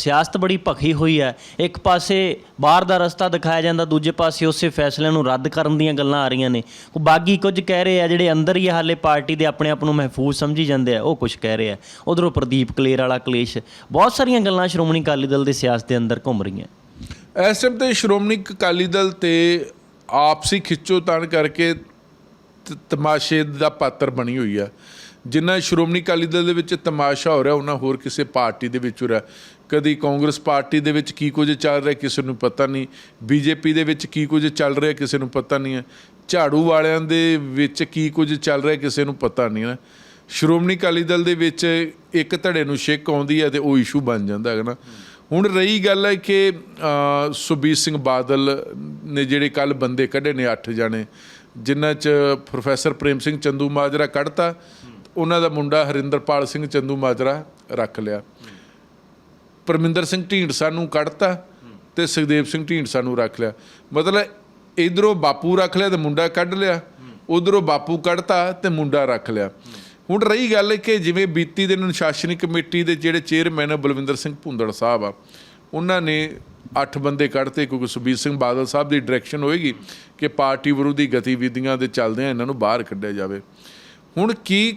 ਸਿਆਸਤ ਬੜੀ ਭਖੀ ਹੋਈ ਹੈ। ਇੱਕ ਪਾਸੇ ਬਾਹਰ ਦਾ ਰਸਤਾ ਦਿਖਾਇਆ ਜਾਂਦਾ, ਦੂਜੇ ਪਾਸੇ ਉਸੇ ਫੈਸਲਿਆਂ ਨੂੰ ਰੱਦ ਕਰਨ ਦੀਆਂ ਗੱਲਾਂ ਆ ਰਹੀਆਂ ਨੇ। ਉਹ ਬਾਗੀ ਕੁਝ ਕਹਿ ਰਹੇ ਆ, ਜਿਹੜੇ ਅੰਦਰ ਹੀ ਹਾਲੇ ਪਾਰਟੀ ਦੇ ਆਪਣੇ ਆਪ ਨੂੰ ਮਹਿਫੂਜ਼ ਸਮਝੀ ਜਾਂਦੇ ਆ, ਉਹ ਕੁਝ ਕਹਿ ਰਹੇ ਆ। ਉਧਰੋਂ ਪ੍ਰਦੀਪ ਕਲੇਰ ਵਾਲਾ ਕਲੇਸ਼। ਬਹੁਤ ਸਾਰੀਆਂ ਗੱਲਾਂ ਸ਼੍ਰੋਮਣੀ ਅਕਾਲੀ ਦਲ ਦੇ ਸਿਆਸਤ ਦੇ ਅੰਦਰ ਘੁੰਮ ਰਹੀਆਂ। ਇਸ ਟਾਈਮ ਤੇ ਸ਼੍ਰੋਮਣੀ ਅਕਾਲੀ ਦਲ ਤੇ ਆਪਸੀ ਖਿੱਚੋਤਾਣ ਕਰਕੇ ਤਮਾਸ਼ੇ ਦਾ ਪਾਤਰ ਬਣੀ ਹੋਈ ਆ। ਜਿੰਨਾ ਸ਼੍ਰੋਮਣੀ ਅਕਾਲੀ ਦਲ ਦੇ ਵਿੱਚ ਤਮਾਸ਼ਾ ਹੋ ਰਿਹਾ, ਉਹਨਾਂ ਹੋਰ ਕਿਸੇ ਪਾਰਟੀ ਦੇ ਵਿੱਚ ਹੋ ਰਿਹਾ। ਕਦੀ ਕਾਂਗਰਸ ਪਾਰਟੀ ਦੇ ਵਿੱਚ ਕੀ ਕੁਝ ਚੱਲ ਰਿਹਾ ਕਿਸੇ ਨੂੰ ਪਤਾ ਨਹੀਂ ਬੀਜੇਪੀ ਦੇ ਵਿੱਚ ਕੀ ਕੁਝ ਚੱਲ ਰਿਹਾ ਕਿਸੇ ਨੂੰ ਪਤਾ ਨਹੀਂ ਹੈ ਝਾੜੂ ਵਾਲਿਆਂ ਦੇ ਵਿੱਚ ਕੀ ਕੁਝ ਚੱਲ ਰਿਹਾ ਕਿਸੇ ਨੂੰ ਪਤਾ ਨਹੀਂ ਹੈ। ਸ਼੍ਰੋਮਣੀ ਅਕਾਲੀ ਦਲ ਦੇ ਵਿੱਚ ਇੱਕ ਧੜੇ ਨੂੰ ਛਿੱਕ ਆਉਂਦੀ ਹੈ ਤੇ ਉਹ ਇਸ਼ੂ ਬਣ ਜਾਂਦਾ ਹੈ ਨਾ। ਹੁਣ ਰਹੀ ਗੱਲ ਹੈ ਕਿ ਅ, ਸੁਖਬੀਰ ਸਿੰਘ ਬਾਦਲ ਨੇ ਜਿਹੜੇ ਕੱਲ ਬੰਦੇ ਕੱਢੇ ਨੇ 8 ਜਾਣੇ ਜਿਨ੍ਹਾਂ 'ਚ ਪ੍ਰੋਫੈਸਰ ਪ੍ਰੇਮ ਸਿੰਘ ਚੰਦੂ ਮਾਜਰਾ ਕੱਢਤਾ ਉਹਨਾਂ ਦਾ ਮੁੰਡਾ ਹਰਿੰਦਰਪਾਲ ਸਿੰਘ ਚੰਦੂ ਮਾਜਰਾ ਰੱਖ ਲਿਆ। ਪਰਮਿੰਦਰ ਸਿੰਘ ਢੀਂਡਸਾ ਨੂੰ ਕੱਢਤਾ ਤੇ ਸੁਖਦੇਵ ਸਿੰਘ ਢੀਂਡਸਾ ਨੂੰ ਰੱਖ ਲਿਆ। ਮਤਲਬ ਇਧਰੋਂ ਬਾਪੂ ਰੱਖ ਲਿਆ ਤੇ ਮੁੰਡਾ ਕੱਢ ਲਿਆ, ਉਧਰੋਂ ਬਾਪੂ ਕੱਢਤਾ ਤੇ ਮੁੰਡਾ ਰੱਖ ਲਿਆ। ਹੁਣ ਰਹੀ ਗੱਲ ਕਿ ਜਿਵੇਂ ਬੀਤੀ ਦਿਨ ਅਨੁਸ਼ਾਸਨੀ ਕਮੇਟੀ ਦੇ ਜਿਹੜੇ ਚੇਅਰਮੈਨ ਆ, ਬਲਵਿੰਦਰ ਸਿੰਘ ਭੁੰਦੜ ਸਾਹਿਬ ਆ, ਉਹਨਾਂ ਨੇ 8 ਬੰਦੇ ਕੱਢਤੇ, ਕਿਉਂਕਿ ਸੁਖਬੀਰ ਸਿੰਘ ਬਾਦਲ ਸਾਹਿਬ ਦੀ ਡਾਇਰੈਕਸ਼ਨ ਹੋਏਗੀ ਕਿ ਪਾਰਟੀ ਵਿਰੋਧੀ ਗਤੀਵਿਧੀਆਂ ਦੇ ਚੱਲਦਿਆਂ ਇਹਨਾਂ ਨੂੰ ਬਾਹਰ ਕੱਢਿਆ ਜਾਵੇ। ਹੁਣ ਕੀ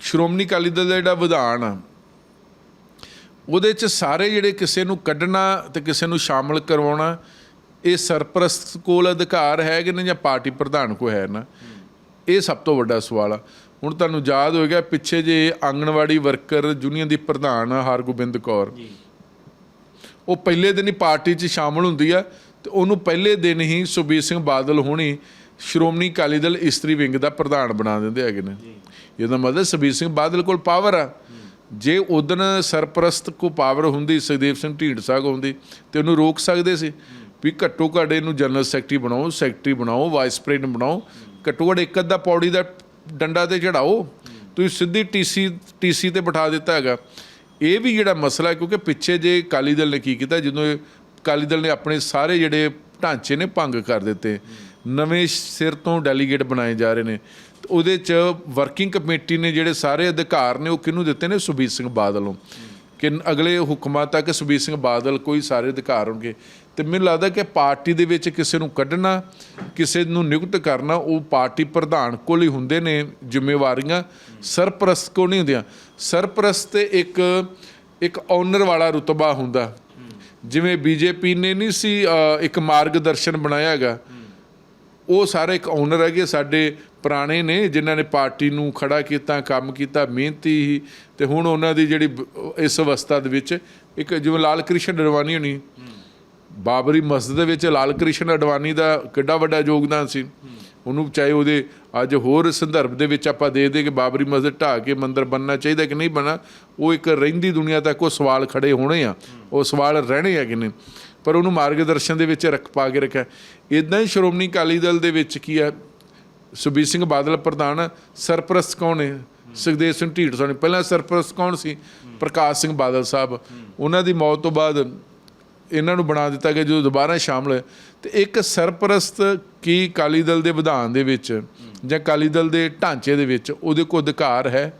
ਸ਼੍ਰੋਮਣੀ ਅਕਾਲੀ ਦਲ ਦਾ ਜਿਹੜਾ ਵਿਧਾਨ ਆ ਉਹਦੇ ਚ ਸਾਰੇ ਜਿਹੜੇ ਕਿਸੇ ਨੂੰ ਕੱਢਣਾ ਤੇ ਕਿਸੇ ਨੂੰ ਸ਼ਾਮਲ ਕਰਵਾਉਣਾ ਇਹ ਸਰਪ੍ਰਸਤ ਕੋਲ ਅਧਿਕਾਰ ਹੈ ਕਿ ਨਹੀਂ ਜਾਂ ਪਾਰਟੀ ਪ੍ਰਧਾਨ ਕੋ ਹੈ ਨਾ? ਇਹ ਸਭ ਤੋਂ ਵੱਡਾ ਸਵਾਲ ਆ। ਹੁਣ ਤੁਹਾਨੂੰ ਯਾਦ ਹੋਏਗਾ ਪਿੱਛੇ ਜੇ ਆਂਗਣਵਾੜੀ ਵਰਕਰ ਯੂਨੀਅਨ ਦੀ ਪ੍ਰਧਾਨ ਹਰਗੋਬਿੰਦ ਕੌਰ। ਉਹ ਪਹਿਲੇ ਦਿਨ ਹੀ ਪਾਰਟੀ 'ਚ ਸ਼ਾਮਲ ਹੁੰਦੀ ਆ ਤੇ ਉਹਨੂੰ ਪਹਿਲੇ ਦਿਨ ਹੀ ਸੁਖਬੀਰ ਸਿੰਘ ਬਾਦਲ ਹੋਣੀ ਸ਼੍ਰੋਮਣੀ ਅਕਾਲੀ ਦਲ ਇਸਤਰੀ ਵਿੰਗ ਦਾ ਪ੍ਰਧਾਨ ਬਣਾ ਦਿੰਦੇ ਹੈਗੇ ਨੇ। ਇਹਦਾ ਮਤਲਬ ਸੁਖਬੀਰ ਸਿੰਘ ਬਾਦਲ ਕੋਲ ਪਾਵਰ ਆ। ਜੇ ਉਦਨ ਸਰਪ੍ਰਸਤ ਕੋ ਪਾਵਰ ਹੁੰਦੀ, ਸੁਖਦੇਵ ਸਿੰਘ ਢੀਂਡਸਾ ਕੋ ਹੁੰਦੀ, ਤੇ ਉਹਨੂੰ ਰੋਕ ਸਕਦੇ ਸੀ? ਵੀ ਘੱਟੋ ਘੱਟ ਇਹਨੂੰ ਜਨਰਲ ਸੈਕਟਰੀ ਬਣਾਓ ਸੈਕਟਰੀ ਬਣਾਓ, ਵਾਈਸ ਪ੍ਰੈਜ਼ੀਡੈਂਟ ਬਣਾਓ, ਘੱਟੋ ਘੱਟ ਇੱਕ ਅੱਧਾ ਪੌੜੀ ਦਾ ਡੰਡਾ ਤੇ ਚੜਾਓ। ਤੁਸੀਂ ਸਿੱਧੀ ਟੀਸੀ ਟੀਸੀ ਤੇ ਬਿਠਾ ਦਿੱਤਾ ਹੈਗਾ। ਇਹ ਵੀ ਜਿਹੜਾ ਮਸਲਾ ਕਿਉਂਕਿ ਪਿੱਛੇ ਜੇ ਅਕਾਲੀ ਦਲ ਨੇ ਕੀ ਕੀਤਾ, ਜਦੋਂ ਇਹ ਅਕਾਲੀ ਦਲ ਨੇ ਆਪਣੇ ਸਾਰੇ ਜਿਹੜੇ ਢਾਂਚੇ ਨੇ ਭੰਗ ਕਰ ਦਿੱਤੇ। ਨਵੇਂ ਸਿਰ ਤੋਂ ਡੈਲੀਗੇਟ ਬਣਾਏ ਜਾ ਰਹੇ ਨੇ। ਉਹਦੇ ਚ ਵਰਕਿੰਗ ਕਮੇਟੀ ਨੇ ਜਿਹੜੇ ਸਾਰੇ ਅਧਿਕਾਰ ਨੇ, ਉਹ ਕਿਹਨੂੰ ਦਿੱਤੇ ਨੇ? ਸੁਖਬੀਰ ਸਿੰਘ ਬਾਦਲ ਨੂੰ। ਕਿ ਅਗਲੇ ਹੁਕਮਾਂ ਤੱਕ ਸੁਖਬੀਰ ਸਿੰਘ ਬਾਦਲ ਕੋਈ ਸਾਰੇ ਅਧਿਕਾਰ ਹੋਣਗੇ। ਤੇ ਮੈਨੂੰ ਲੱਗਦਾ ਕਿ ਪਾਰਟੀ ਦੇ ਵਿੱਚ ਕਿਸੇ ਨੂੰ ਕੱਢਣਾ, ਕਿਸੇ ਨੂੰ ਨਿਯੁਕਤ ਕਰਨਾ, ਉਹ ਪਾਰਟੀ ਪ੍ਰਧਾਨ ਕੋਲ ਹੀ ਹੁੰਦੇ ਨੇ, ਜ਼ਿੰਮੇਵਾਰੀਆਂ ਸਰਪ੍ਰਸਤ ਕੋਲ ਨਹੀਂ ਹੁੰਦੀਆਂ। ਸਰਪ੍ਰਸਤ ਤੇ ਇੱਕ ਇੱਕ ਓਨਰ ਵਾਲਾ ਰੁਤਬਾ ਹੁੰਦਾ। ਜਿਵੇਂ ਬੀਜੇਪੀ ਨੇ ਨਹੀਂ ਸੀ ਇੱਕ ਮਾਰਗਦਰਸ਼ਨ ਬਣਾਇਆ ਹੈਗਾ। ਉਹ ਸਾਰੇ ਇੱਕ ਓਨਰ ਹੈਗੇ ਸਾਡੇ ਪੁਰਾਣੇ ਨੇ, ਜਿਨ੍ਹਾਂ ਨੇ ਪਾਰਟੀ ਨੂੰ ਖੜਾ ਕੀਤਾ, ਕੰਮ ਕੀਤਾ, ਮਿਹਨਤੀ ਹੀ, ਤੇ ਹੁਣ ਉਹਨਾਂ ਦੀ ਜਿਹੜੀ ਇਸ ਅਵਸਥਾ ਦੇ ਵਿੱਚ ਇੱਕ ਜਿਵੇਂ ਲਾਲ ਕ੍ਰਿਸ਼ਨ ਅਡਵਾਨੀ ਹੋਣੀ, ਬਾਬਰੀ ਮਸਜਿਦ ਦੇ ਵਿੱਚ ਲਾਲ ਕ੍ਰਿਸ਼ਨ ਅਡਵਾਨੀ ਦਾ ਕਿੱਡਾ ਵੱਡਾ ਯੋਗਦਾਨ ਸੀ। ਉਹਨੂੰ ਚਾਹੇ ਉਹਦੇ ਅੱਜ ਹੋਰ ਸੰਦਰਭ ਦੇ ਵਿੱਚ ਆਪਾਂ ਦੇ ਦੇ ਕਿ ਬਾਬਰੀ ਮਸਜਿਦ ਢਾਹ ਕੇ ਮੰਦਰ ਬੰਨਣਾ ਚਾਹੀਦਾ ਕਿ ਨਹੀਂ ਬਣਾ ਉਹ ਇੱਕ ਰਹਿੰਦੀ ਦੁਨੀਆ ਤੱਕ ਉਹ ਸਵਾਲ ਖੜੇ ਹੋਣੇ ਆ। ਉਹ ਸਵਾਲ ਰਹਿਣੇ ਆ ਕਿ ਨਹੀਂ ਪਰ ਉਹਨੂੰ ਮਾਰਗਦਰਸ਼ਨ ਦੇ ਵਿੱਚ ਰੱਖ ਪਾ ਕੇ ਰੱਖਿਆ। ਇਦਾਂ ਹੀ ਸ਼੍ਰੋਮਣੀ ਅਕਾਲੀ ਦਲ ਦੇ ਵਿੱਚ ਕੀ ਆ ਸੁਖਬੀਰ ਸਿੰਘ ਬਾਦਲ ਪ੍ਰਧਾਨ, ਸਰਪ੍ਰਸਤ ਕੌਣ ਹੈ? ਸੁਖਦੇਵ ਸਿੰਘ ਢੀਂਡਸਾ ਨੇ। ਪਹਿਲਾਂ ਸਰਪ੍ਰਸਤ ਕੌਣ ਸੀ? ਪ੍ਰਕਾਸ਼ ਸਿੰਘ ਬਾਦਲ ਸਾਹਿਬ। ਉਹਨਾਂ ਦੀ ਮੌਤ ਤੋਂ ਬਾਅਦ ਇਹਨਾਂ ਨੂੰ ਬਣਾ ਦਿੱਤਾ ਗਿਆ, ਜਦੋਂ ਦੁਬਾਰਾ ਸ਼ਾਮਲ ਹੋਏ ਤੇ ਇੱਕ ਸਰਪ੍ਰਸਤ ਕੀ ਅਕਾਲੀ ਦਲ ਦੇ ਵਿਧਾਨ ਦੇ ਵਿੱਚ ਜਾਂ ਅਕਾਲੀ ਦਲ ਦੇ ਢਾਂਚੇ ਦੇ ਵਿੱਚ ਉਹਦੇ ਕੋਲ ਅਧਿਕਾਰ ਹੈ?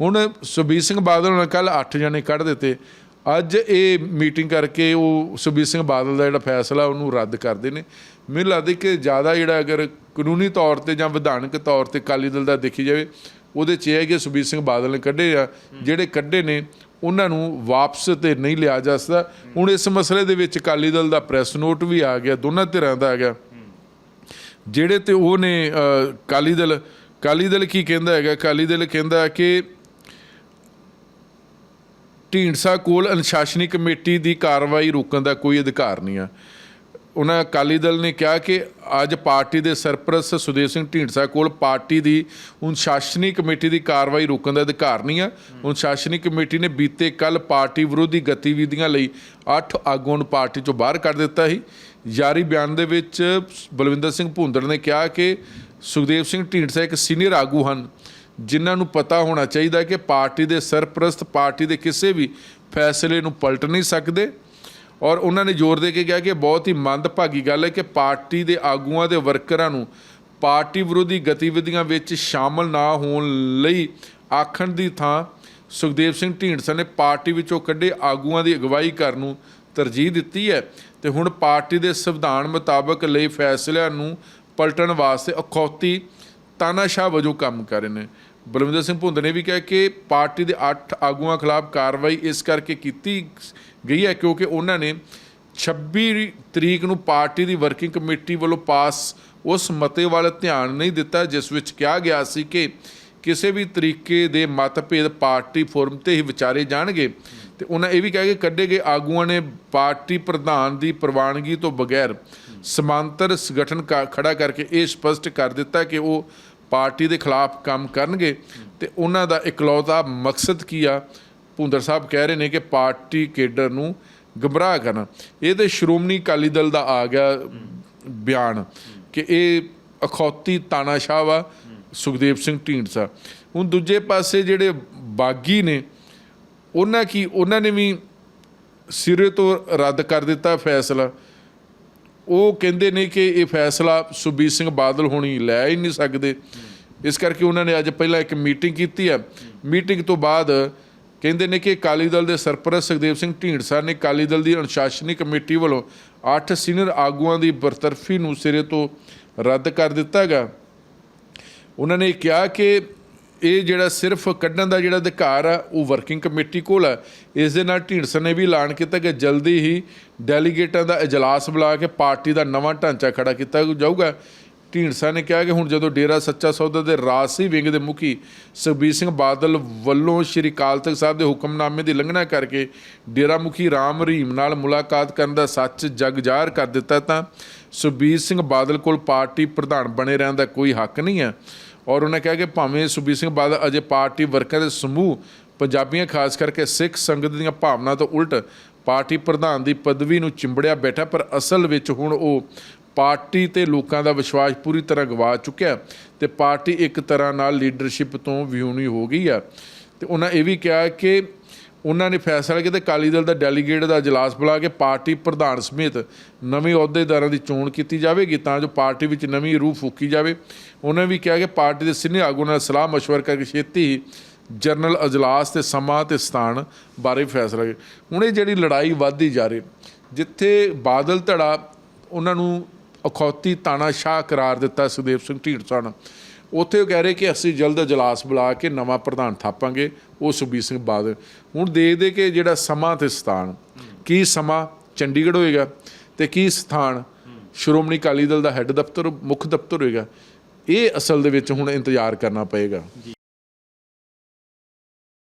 ਹੁਣ ਸੁਖਬੀਰ ਸਿੰਘ ਬਾਦਲ ਨੇ ਕੱਲ 8 ਜਣੇ ਕੱਢ ਦਿੱਤੇ। ਅੱਜ ਇਹ ਮੀਟਿੰਗ ਕਰਕੇ ਉਹ ਸੁਖਬੀਰ ਸਿੰਘ ਬਾਦਲ ਦਾ ਜਿਹੜਾ ਫੈਸਲਾ ਉਹਨੂੰ ਰੱਦ ਕਰਦੇ ਨੇ। ਮੈਨੂੰ ਲੱਗਦਾ ਕਿ ਜ਼ਿਆਦਾ ਜਿਹੜਾ ਅਗਰ ਕਾਨੂੰਨੀ ਤੌਰ ਤੇ ਜਾਂ ਵਿਧਾਨਕ ਤੌਰ ਤੇ ਅਕਾਲੀ ਦਲ ਦਾ ਦੇਖੀ ਜਾਵੇ ਉਹਦੇ 'ਚ ਇਹ ਹੈ ਕਿ ਸੁਖਬੀਰ ਸਿੰਘ ਬਾਦਲ ਨੇ ਕੱਢੇ ਆ ਜਿਹੜੇ ਕੱਢੇ ਨੇ ਉਹਨਾਂ ਨੂੰ ਵਾਪਸ ਤੇ ਨਹੀਂ ਲਿਆ ਜਾ ਸਕਦਾ। ਹੁਣ ਇਸ ਮਸਲੇ ਦੇ ਵਿੱਚ ਅਕਾਲੀ ਦਲ ਦਾ ਪ੍ਰੈਸ ਨੋਟ ਵੀ ਆ ਗਿਆ ਦੋਨਾਂ ਧਿਰਾਂ ਦਾ ਆ ਗਿਆ। ਜਿਹੜੇ ਤੇ ਉਹ ਨੇ ਅ, ਅਕਾਲੀ ਦਲ ਅਕਾਲੀ ਦਲ ਕੀ ਕਹਿੰਦਾ ਹੈਗਾ? ਅਕਾਲੀ ਦਲ ਕਹਿੰਦਾ ਕਿ ਢੀਂਡਸਾ ਕੋਲ ਅਨੁਸ਼ਾਸਨੀ ਕਮੇਟੀ ਦੀ ਕਾਰਵਾਈ ਰੋਕਣ ਦਾ ਕੋਈ ਅਧਿਕਾਰ ਨਹੀਂ ਆ। ਉਹਨਾਂ ਅਕਾਲੀ ਦਲ ਨੇ ਕਿਹਾ ਕਿ ਅੱਜ ਪਾਰਟੀ ਦੇ ਸਰਪ੍ਰਸਤ ਸੁਦੇਵ ਸਿੰਘ ਢੀਂਡਸਾ ਕੋਲ ਪਾਰਟੀ ਦੀ ਅਨੁਸ਼ਾਸਨੀ ਕਮੇਟੀ ਦੀ ਕਾਰਵਾਈ ਰੋਕਣ ਦਾ ਅਧਿਕਾਰ ਨਹੀਂ ਆ। ਅਨੁਸ਼ਾਸਨੀ ਕਮੇਟੀ ਨੇ ਬੀਤੇ ਕੱਲ ਪਾਰਟੀ ਵਿਰੋਧੀ ਗਤੀਵਿਧੀਆਂ ਲਈ 8 ਆਗੂਆਂ ਨੂੰ ਪਾਰਟੀ ਚੋਂ ਬਾਹਰ ਕੱਢ ਦਿੱਤਾ ਸੀ। ਜਾਰੀ ਬਿਆਨ ਦੇ ਵਿੱਚ ਬਲਵਿੰਦਰ ਸਿੰਘ ਭੁੰਦੜ ਨੇ ਕਿਹਾ ਕਿ ਸੁਖਦੇਵ ਸਿੰਘ ਢੀਂਡਸਾ ਇੱਕ ਸੀਨੀਅਰ ਆਗੂ ਹਨ। ਜਿਨ੍ਹਾਂ ਨੂੰ ਪਤਾ ਹੋਣਾ ਚਾਹੀਦਾ ਕਿ ਪਾਰਟੀ ਦੇ ਸਰਪ੍ਰਸਤ, ਪਾਰਟੀ ਦੇ ਕਿਸੇ ਵੀ ਫੈਸਲੇ ਨੂੰ ਪਲਟ ਨਹੀਂ ਸਕਦੇ। ਔਰ ਉਹਨਾਂ ਨੇ ਜ਼ੋਰ ਦੇ ਕੇ ਕਿਹਾ ਕਿ ਬਹੁਤ ਹੀ ਮੰਦਭਾਗੀ ਗੱਲ ਹੈ ਕਿ ਪਾਰਟੀ ਦੇ ਆਗੂਆਂ ਦੇ ਵਰਕਰਾਂ ਨੂੰ ਪਾਰਟੀ ਵਿਰੋਧੀ ਗਤੀਵਿਧੀਆਂ ਵਿੱਚ ਸ਼ਾਮਲ ਨਾ ਹੋਣ ਲਈ ਆਖਣ ਦੀ ਥਾਂ ਸੁਖਦੇਵ ਸਿੰਘ ਢੀਂਡਸਾ ਨੇ ਪਾਰਟੀ ਵਿੱਚੋਂ ਕੱਢੇ ਆਗੂਆਂ ਦੀ ਅਗਵਾਈ ਕਰਨ ਨੂੰ ਤਰਜੀਹ ਦਿੱਤੀ ਹੈ ਤੇ ਹੁਣ ਪਾਰਟੀ ਦੇ ਸੰਵਿਧਾਨ ਮੁਤਾਬਕ ਲਈ ਫੈਸਲਿਆਂ ਨੂੰ ਪਲਟਣ ਵਾਸਤੇ ਅਖੌਤੀ ਤਾਨਾਸ਼ਾਹ ਵਜੋਂ ਕੰਮ ਕਰ ਰਹੇ ਨੇ। ਬਲਵਿੰਦਰ ਸਿੰਘ ਭੁੰਦ ਨੇ ਵੀ ਕਿਹਾ ਕਿ ਪਾਰਟੀ ਦੇ 8 ਆਗੂਆਂ ਖਿਲਾਫ ਕਾਰਵਾਈ ਇਸ ਕਰਕੇ ਕੀਤੀ ਗਈ ਹੈ ਕਿਉਂਕਿ ਉਹਨਾਂ ਨੇ 26 ਤਰੀਕ ਨੂੰ ਪਾਰਟੀ ਦੀ ਵਰਕਿੰਗ ਕਮੇਟੀ ਵੱਲੋਂ ਪਾਸ ਉਸ ਮਤੇ ਵੱਲ ਧਿਆਨ ਨਹੀਂ ਦਿੱਤਾ, ਜਿਸ ਵਿੱਚ ਕਿਹਾ ਗਿਆ ਸੀ ਕਿ ਕਿਸੇ ਵੀ ਤਰੀਕੇ ਦੇ ਮਤਭੇਦ ਪਾਰਟੀ ਫੋਰਮ ਤੇ ਹੀ ਵਿਚਾਰੇ ਜਾਣਗੇ। ਤੇ ਉਹਨਾਂ ਇਹ ਵੀ ਕਿਹਾ ਕਿ ਕੱਢੇ ਗਏ, ਆਗੂਆਂ ਨੇ ਪਾਰਟੀ ਪ੍ਰਧਾਨ ਦੀ ਪ੍ਰਵਾਨਗੀ ਤੋਂ ਬਗੈਰ ਸਮਾਂਤਰ ਸੰਗਠਨ ਕ- ਖੜਾ ਕਰਕੇ ਇਹ ਸਪਸ਼ਟ ਕਰ ਦਿੱਤਾ ਕਿ ਉਹ ਪਾਰਟੀ ਦੇ ਖਿਲਾਫ ਕੰਮ ਕਰਨਗੇ ਤੇ ਉਹਨਾਂ ਦਾ ਇਕਲੌਤਾ ਮਕਸਦ ਕੀ ਆ? ਭੁੰਦਰ ਸਾਹਿਬ ਕਹਿ ਰਹੇ ਨੇ ਕਿ ਪਾਰਟੀ ਕੇਡਰ ਨੂੰ ਗਮਰਾਹ ਕਰਨਾ। ਇਹ ਤੇ ਸ਼੍ਰੋਮਣੀ ਅਕਾਲੀ ਦਲ ਦਾ ਆ ਗਿਆ ਬਿਆਨ ਕਿ ਇਹ ਅਖੌਤੀ ਤਾਨਾਸ਼ਾਹ ਵਾ, ਸੁਖਦੇਵ ਸਿੰਘ ਢੀਂਡਸਾ। ਹੁਣ ਦੂਜੇ ਪਾਸੇ ਜਿਹੜੇ ਬਾਗੀ ਨੇ, ਉਹਨਾਂ ਕੀ, ਉਹਨਾਂ ਨੇ ਵੀ ਸਿਰੇ ਤੋਂ ਰੱਦ ਕਰ ਦਿੱਤਾ ਫੈਸਲਾ। ਉਹ ਕਹਿੰਦੇ ਨੇ ਕਿ ਇਹ ਫੈਸਲਾ ਸੁਬੀਰ ਸਿੰਘ ਬਾਦਲ ਹੋਣੀ ਲੈ ਹੀ ਨਹੀਂ ਸਕਦੇ। ਇਸ ਕਰਕੇ ਉਹਨਾਂ ਨੇ ਅੱਜ ਪਹਿਲਾਂ ਇੱਕ ਮੀਟਿੰਗ ਕੀਤੀ ਹੈ। ਮੀਟਿੰਗ ਤੋਂ ਬਾਅਦ ਕਹਿੰਦੇ ਨੇ ਕਿ ਅਕਾਲੀ ਦਲ ਦੇ ਸਰਪ੍ਰਸਤ ਸੁਖਦੇਵ ਸਿੰਘ ਢੀਂਡਸਾ ਨੇ ਅਕਾਲੀ ਦਲ ਦੀ ਅਨੁਸ਼ਾਸਨੀ ਕਮੇਟੀ ਵੱਲੋਂ 8 ਸੀਨੀਅਰ ਆਗੂਆਂ ਦੀ ਬਰਤਰਫੀ ਨੂੰ ਸਿਰੇ ਤੋਂ ਰੱਦ ਕਰ ਦਿੱਤਾ ਹੈਗਾ। ਉਹਨਾਂ ਨੇ ਕਿਹਾ ਕਿ ਇਹ ਜਿਹੜਾ ਸਿਰਫ ਕੱਢਣ ਦਾ ਜਿਹੜਾ ਅਧਿਕਾਰ ਆ, ਉਹ ਵਰਕਿੰਗ ਕਮੇਟੀ ਕੋਲ ਆ। ਇਸ ਦੇ ਨਾਲ ਢੀਂਡਸਾ ਨੇ ਵੀ ਐਲਾਨ ਕੀਤਾ ਕਿ ਜਲਦੀ ਹੀ ਡੈਲੀਗੇਟਾਂ ਦਾ ਇਜਲਾਸ ਬੁਲਾ ਕੇ ਪਾਰਟੀ ਦਾ ਨਵਾਂ ਢਾਂਚਾ ਖੜਾ ਕੀਤਾ ਜਾਊਗਾ। ਢੀਂਡਸਾ ਨੇ ਕਿਹਾ ਕਿ ਹੁਣ ਜਦੋਂ ਡੇਰਾ ਸੱਚਾ ਸੌਦਾ ਦੇ ਰਾਜਸੀ ਵਿੰਗ ਦੇ ਮੁਖੀ ਸੁਖਬੀਰ ਸਿੰਘ ਬਾਦਲ ਵੱਲੋਂ ਸ਼੍ਰੀ ਅਕਾਲ ਤਖਤ ਸਾਹਿਬ ਦੇ ਹੁਕਮਨਾਮੇ ਦੀ ਲੰਘਣਾ ਕਰਕੇ ਡੇਰਾ ਮੁਖੀ ਰਾਮ ਰਹੀਮ ਨਾਲ ਮੁਲਾਕਾਤ ਕਰਨ ਦਾ ਸੱਚ ਜਗ ਜ਼ਾਹਰ ਕਰ ਦਿੱਤਾ ਤਾਂ ਸੁਖਬੀਰ ਸਿੰਘ ਬਾਦਲ ਕੋਲ ਪਾਰਟੀ ਪ੍ਰਧਾਨ ਬਣੇ ਰਹਿਣ ਦਾ ਕੋਈ ਹੱਕ ਨਹੀਂ ਹੈ। ਔਰ ਉਹਨੇ ਕਿਹਾ ਕਿ ਭਾਵੇਂ ਸੁਖਬੀਰ ਸਿੰਘ ਬਾਦਲ ਅਜੇ ਪਾਰਟੀ ਵਰਕਰ ਦੇ ਸਮੂਹ ਪੰਜਾਬੀਆਂ, ਖਾਸ ਕਰਕੇ ਸਿੱਖ ਸੰਗਤ ਦੀਆਂ ਭਾਵਨਾ ਤੋਂ ਉਲਟ ਪਾਰਟੀ ਪ੍ਰਧਾਨ ਦੀ ਪਦਵੀ ਨੂੰ ਚਿੰਬੜਿਆ ਬੈਠਾ, ਪਰ ਅਸਲ ਵਿੱਚ ਹੁਣ ਉਹ ਪਾਰਟੀ ਤੇ ਲੋਕਾਂ ਦਾ ਵਿਸ਼ਵਾਸ ਪੂਰੀ ਤਰ੍ਹਾਂ ਗਵਾ ਚੁੱਕਿਆ ਤੇ ਪਾਰਟੀ ਇੱਕ ਤਰ੍ਹਾਂ ਨਾਲ ਲੀਡਰਸ਼ਿਪ ਤੋਂ ਵਿਹੂਣੀ ਹੋ ਗਈ ਆ ਤੇ ਉਹਨਾਂ ਇਹ ਵੀ ਕਿਹਾ ਕਿ ਉਹਨਾਂ ਨੇ ਫੈਸਲਾ ਕੀਤਾ ਅਕਾਲੀ ਦਲ ਦਾ ਡੈਲੀਗੇਟ ਦਾ ਇਜਲਾਸ ਬੁਲਾ ਕੇ ਪਾਰਟੀ ਪ੍ਰਧਾਨ ਸਮੇਤ ਨਵੇਂ ਅਹੁਦੇਦਾਰਾਂ ਦੀ ਚੋਣ ਕੀਤੀ ਜਾਵੇਗੀ ਤਾਂ ਜੋ ਪਾਰਟੀ ਵਿੱਚ ਨਵੀਂ ਰੂਹ ਫੂਕੀ ਜਾਵੇ। ਉਹਨਾਂ ਵੀ ਕਿਹਾ ਕਿ ਪਾਰਟੀ ਦੇ ਸੀਨੀਅਰ ਆਗੂ ਨਾਲ ਸਲਾਹ مشਵਰ ਕਰਕੇ ਛੇਤੀ ਹੀ ਜਨਰਲ ਅਜਲਾਸ ਤੇ ਸਮਾਂ ਤੇ ਸਥਾਨ ਬਾਰੇ ਫੈਸਲਾ ਹੁਣ ਇਹ ਜਿਹੜੀ ਲੜਾਈ ਵੱਧਦੀ ਜਾ ਰਹੀ ਜਿੱਥੇ ਬਾਦਲ ਧੜਾ ਉਹਨਾਂ ਨੂੰ ਅਖੌਤੀ ਤਾਨਾਸ਼ਾਹ ਕਰਾਰ ਦਿੱਤਾ ਸੁਖਦੇਵ ਸਿੰਘ ਢੀਂਡਸਾ ਨੇ ਉੱਥੇ ਉਹ ਕਹਿ ਰਹੇ ਕਿ ਅਸੀਂ ਜਲਦ ਇਜਲਾਸ ਬੁਲਾ ਕੇ ਨਵਾਂ ਪ੍ਰਧਾਨ ਥਾਪਾਂਗੇ, ਉਹ ਸੁਖਬੀਰ ਸਿੰਘ ਬਾਦਲ। ਹੁਣ ਦੇਖਦੇ ਕਿ ਜਿਹੜਾ ਸਮਾਂ ਤੇ ਸਥਾਨ, ਕੀ ਸਮਾਂ ਚੰਡੀਗੜ੍ਹ ਹੋਏਗਾ ਤੇ ਕੀ ਸਥਾਨ ਸ਼੍ਰੋਮਣੀ ਅਕਾਲੀ ਦਲ ਦਾ ਹੈੱਡ ਦਫ਼ਤਰ, ਮੁੱਖ ਦਫ਼ਤਰ ਹੋਏਗਾ, ਇਹ ਅਸਲ ਦੇ ਵਿੱਚ ਹੁਣ ਇੰਤਜ਼ਾਰ ਕਰਨਾ ਪਏਗਾ।